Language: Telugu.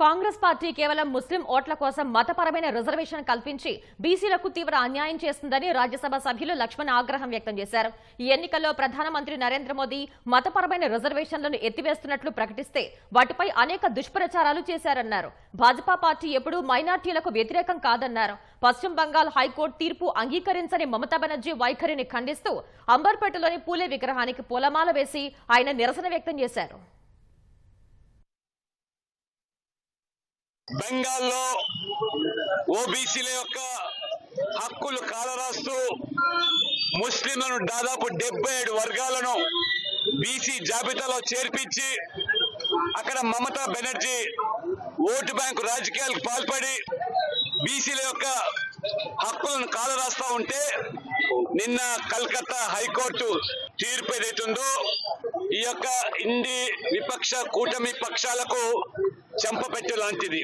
కాంగ్రెస్ పార్టీ కేవలం ముస్లిం ఓట్ల కోసం మతపరమైన రిజర్వేషన్ కల్పించి బీసీలకు తీవ్ర అన్యాయం చేస్తుందని రాజ్యసభ సభ్యులు లక్ష్మణ్ ఆగ్రహం వ్యక్తం చేశారు. ఈ ఎన్నికల్లో ప్రధానమంత్రి నరేంద్ర మోదీ మతపరమైన రిజర్వేషన్లను ఎత్తివేస్తున్నట్లు ప్రకటిస్తే వాటిపై అనేక దుష్ప్రచారాలు చేశారన్నారు. భాజపా పార్టీ ఎప్పుడూ మైనార్టీలకు వ్యతిరేకం కాదన్నారు. పశ్చిమ బంగాల్ హైకోర్టు తీర్పు అంగీకరించని మమతా బెనర్జీ వైఖరిని ఖండిస్తూ అంబర్పేటలోని పూలే విగ్రహానికి పూలమాల వేసి ఆయన నిరసన వ్యక్తం చేశారు. బెంగాల్లో ఓబీసీల యొక్క హక్కులు కాలరాస్తూ ముస్లింలను దాదాపు డెబ్బై ఏడు వర్గాలను బీసీ జాబితాలో చేర్పించి అక్కడ మమతా బెనర్జీ ఓటు బ్యాంకు రాజకీయాలకు పాల్పడి బీసీల యొక్క హక్కులను కాలరాస్తా ఉంటే నిన్న కల్కత్తా హైకోర్టు తీర్పు ఏదైతుందో ఈ యొక్క ఇండి విపక్ష కూటమి పక్షాలకు చెంపపెట్టు లాంటిది.